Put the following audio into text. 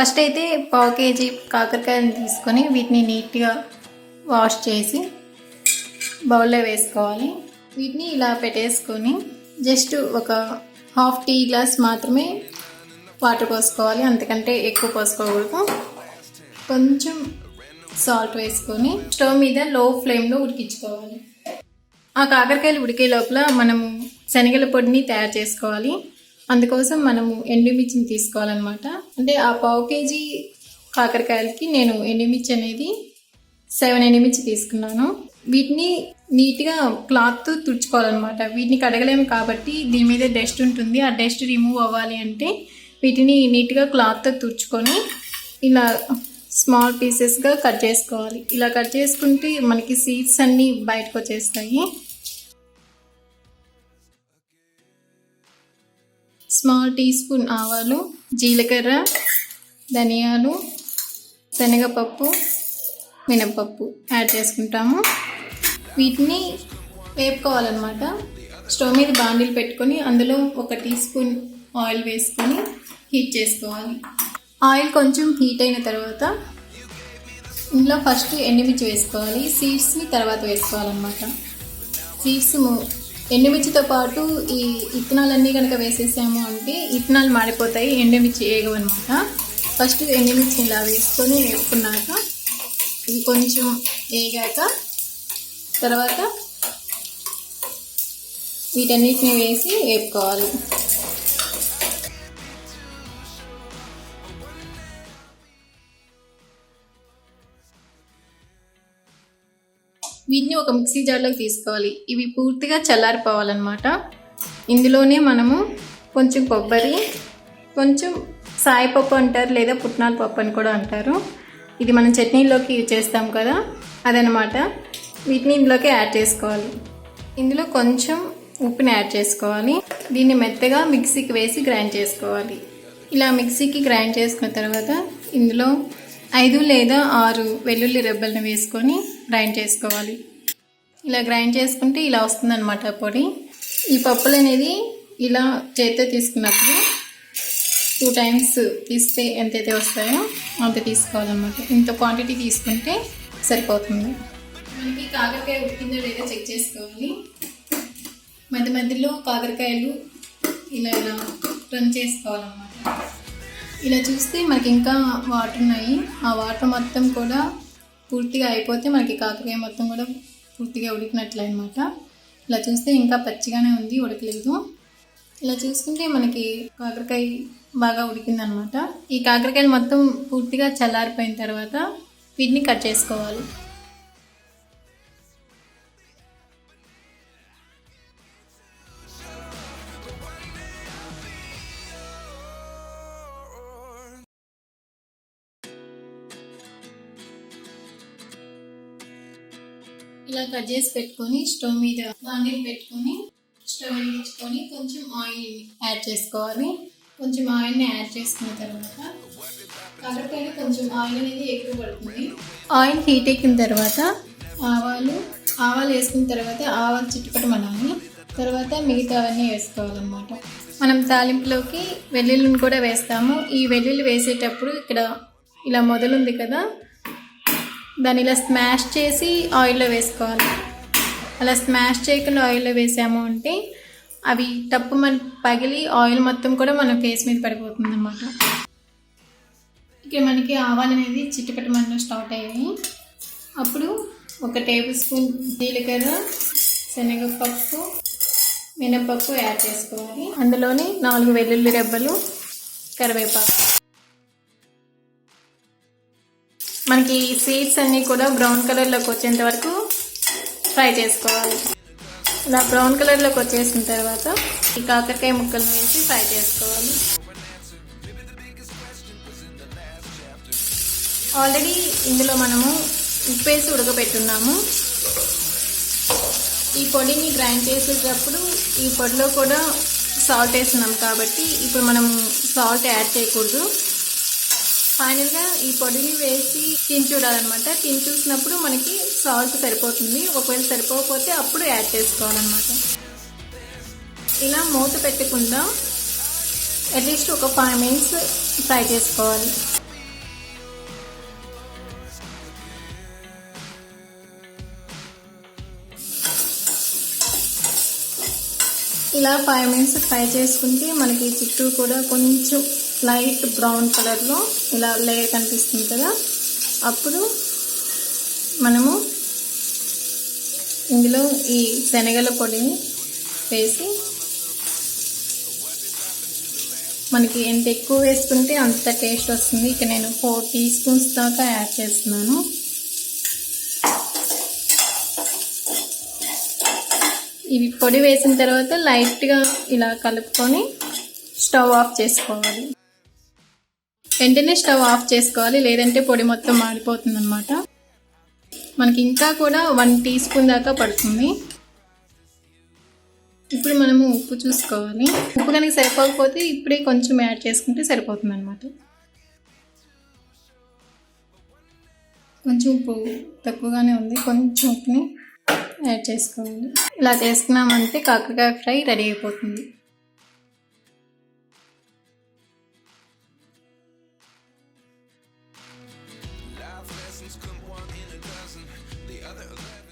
First అయితే పావు KG కాకరకాయలు తీసుకొని వీటిని నీట్గా వాష్ చేసి బౌల్లో వేసుకోవాలి. వీటిని ఇలా పెట్టేసుకొని జస్ట్ ఒక హాఫ్ టీ గ్లాస్ మాత్రమే వాటర్ పోసుకోవాలి. అంతకంటే ఎక్కువ పోసుకోకూడదు. కొంచెం సాల్ట్ వేసుకొని స్టవ్ మీద లో ఫ్లేమ్లో ఉడికించుకోవాలి. ఆ కాకరకాయలు ఉడికే లోపల మనము శనగల పొడిని తయారు చేసుకోవాలి. అందుకోసం మనము ఎండుమిర్చిని తీసుకోవాలన్నమాట. అంటే ఆ పావు కేజీ కాకరకాయలకి నేను ఎండుమిర్చి అనేది సెవెన్ ఎండుమిర్చి తీసుకున్నాను. వీటిని నీట్గా క్లాత్ తుడుచుకోవాలన్నమాట. వీటిని కడగలేము కాబట్టి దీని మీద డస్ట్ ఉంటుంది. ఆ డస్ట్ రిమూవ్ అవ్వాలి అంటే వీటిని నీట్గా క్లాత్తో తుడుచుకొని ఇలా స్మాల్ పీసెస్గా కట్ చేసుకోవాలి. ఇలా కట్ చేసుకుంటే మనకి సీడ్స్ అన్నీ బయటకు వచ్చేస్తాయి. స్మాల్ టీ స్పూన్ ఆవాలు జీలకర్ర ధనియాలు శనగపప్పు మినపప్పు యాడ్ చేసుకుంటాము. వీటిని వేపుకోవాలన్నమాట. స్టవ్ మీద బాండీలు పెట్టుకొని అందులో ఒక టీ స్పూన్ ఆయిల్ వేసుకొని హీట్ చేసుకోవాలి. ఆయిల్ కొంచెం హీట్ అయిన తర్వాత ఇందులో ఫస్ట్ ఎండుమిర్చి వేసుకోవాలి. సీడ్స్ని తర్వాత వేసుకోవాలన్నమాట. సీడ్స్ ఎండుమిర్చితో పాటు ఈ ఇత్తనాలన్నీ కనుక వేసేసాము అంటే ఇత్తనాలు మాడిపోతాయి ఎండుమిర్చి ఏగవన్నమాట ఫస్ట్ ఎండుమిర్చి ఇలా వేసుకొని వేసుకున్నాక ఇది కొంచెం వేగాక తర్వాత వీటన్నిటిని వేసి వేపుకోవాలి. వీటిని ఒక మిక్సీ జార్లోకి తీసుకోవాలి. ఇవి పూర్తిగా చల్లారిపోవాలన్నమాట. ఇందులోనే మనము కొంచెం కొబ్బరి కొంచెం సాయిపప్పు అంటారు లేదా పుట్నాల పప్పు అని కూడా అంటారు. ఇది మనం చట్నీలోకి చేస్తాం కదా అదనమాట వీటిని ఇందులోకి యాడ్ చేసుకోవాలి. ఇందులో కొంచెం ఉప్పుని యాడ్ చేసుకోవాలి. దీన్ని మెత్తగా మిక్సీకి వేసి గ్రైండ్ చేసుకోవాలి. ఇలా మిక్సీకి గ్రైండ్ చేసుకున్న తర్వాత ఇందులో ఐదు లేదా ఆరు వెల్లుల్లి రెబ్బలను వేసుకొని గ్రైండ్ చేసుకోవాలి. ఇలా గ్రైండ్ చేసుకుంటే ఇలా వస్తుందన్నమాట పొడి. ఈ పప్పులు అనేది ఇలా చేతితో తీసుకున్నప్పుడు టూ టైమ్స్ తీస్తే ఎంతైతే వస్తాయో అంత తీసుకోవాలన్నమాట. ఇంత క్వాంటిటీ తీసుకుంటే సరిపోతుంది. మనకి కాకరకాయ ఉడికిందో లేదో చెక్ చేసుకోవాలి. మధ్య మధ్యలో కాకరకాయలు ఇలా ఇలా రన్ చేసుకోవాలన్నమాట. ఇలా చూస్తే మనకి ఇంకా వాటర్ ఉన్నాయి. ఆ వాటర్ మొత్తం కూడా పూర్తిగా అయిపోతే మనకి కాకరకాయ మొత్తం కూడా పూర్తిగా ఉడికినట్లు అనమాట ఇలా చూస్తే ఇంకా పచ్చిగానే ఉంది ఉడకలేదు. ఇలా చూసుకుంటే మనకి కాకరకాయ బాగా ఉడికిందనమాట. ఈ కాకరకాయలు మొత్తం పూర్తిగా చల్లారిపోయిన తర్వాత వీటిని కట్ చేసుకోవాలి. ఇలా కట్ చేసి పెట్టుకొని స్టవ్ మీద దాన్ని పెట్టుకొని స్టవ్ వెలిగించుకొని కొంచెం ఆయిల్ యాడ్ చేసుకోవాలి. కొంచెం ఆయిల్ని యాడ్ చేసుకున్న తర్వాత కాకరకాయలు కొంచెం ఆయిల్ అనేది ఎక్కువ పడుతుంది. ఆయిల్ హీట్ ఎక్కిన తర్వాత ఆవాలు ఆవాలు వేసుకున్న తర్వాత ఆవాలు చిట్టుపట్టమనాలి తర్వాత మిగతావన్నీ వేసుకోవాలన్నమాట. మనం తాలింపులోకి వెల్లుల్లిని కూడా వేస్తాము. ఈ వెల్లుల్లి వేసేటప్పుడు ఇక్కడ ఇలా మొదలుంది కదా దాన్ని ఇలా స్మాష్ చేసి ఆయిల్లో వేసుకోవాలి. అలా స్మాష్ చేయకుండా ఆయిల్లో వేసాము అంటే అవి తప్పు మన పగిలి ఆయిల్ మొత్తం కూడా మన ఫేస్ మీద పడిపోతుంది అన్నమాట ఇక్కడ మనకి ఆవాలు అనేది చిట్టుకట్టమన్న స్టార్ట్ అయ్యాయి. అప్పుడు ఒక టేబుల్ స్పూన్ జీలకర్ర శనగపప్పు మినపప్పు యాడ్ చేసుకోవాలి. అందులోనే నాలుగు వెల్లుల్లి రెబ్బలు కరివేపాకు. మనకి సీడ్స్ అన్నీ కూడా బ్రౌన్ కలర్లోకి వచ్చేంత వరకు ఫ్రై చేసుకోవాలి. ఇలా బ్రౌన్ కలర్లోకి వచ్చేసిన తర్వాత ఈ కాకరకాయ ముక్కలు వేసి ఫ్రై చేసుకోవాలి. ఆల్రెడీ ఇందులో మనము ఉప్పు వేసి ఉడకపెట్టున్నాము ఈ పొడిని గ్రైండ్ చేసేటప్పుడు ఈ పొడిలో కూడా సాల్ట్ వేస్తున్నాం కాబట్టి ఇప్పుడు మనం సాల్ట్ యాడ్ చేయకూడదు. ఫైనల్గా ఈ పొడిని వేసి తిని చూడాలన్నమాట. తిని చూసినప్పుడు మనకి సాల్ట్ సరిపోతుంది. ఒకవేళ సరిపోకపోతే అప్పుడు యాడ్ చేసుకోవాలన్నమాట. ఇలా మూత పెట్టకుండా అట్లీస్ట్ ఒక ఫైవ్ మినిట్స్ ఫ్రై చేసుకోవాలి. ఇలా ఫైవ్ మినిట్స్ ఫ్రై చేసుకుంటే మనకి చుట్టూ కూడా కొంచెం లైట్ బ్రౌన్ కలర్లో ఇలా లేయర్ కనిపిస్తుంది కదా అప్పుడు మనము ఇందులో ఈ శనగల పొడిని వేసి మనకి ఎంత ఎక్కువ వేసుకుంటే అంత టేస్ట్ వస్తుంది. ఇక నేను ఫోర్ టీ స్పూన్స్ దాకా యాడ్ చేస్తున్నాను. ఇవి పొడి వేసిన తర్వాత లైట్గా ఇలా కలుపుకొని స్టవ్ ఆఫ్ చేసుకోవాలి. వెంటనే స్టవ్ ఆఫ్ చేసుకోవాలి లేదంటే పొడి మొత్తం మాడిపోతుంది అనమాట మనకి ఇంకా కూడా వన్ టీ స్పూన్ దాకా పడుతుంది. ఇప్పుడు మనము ఉప్పు చూసుకోవాలి. ఉప్పు కనుక సరిపోకపోతే ఇప్పుడే కొంచెం యాడ్ చేసుకుంటే సరిపోతుంది అనమాట కొంచెం ఉప్పు తక్కువగానే ఉంది కొంచెం ఉప్పుని యాడ్ చేసుకోవాలి. ఇలా చేసుకున్నామంటే కాకరకాయ ఫ్రై రెడీ అయిపోతుంది. another 11.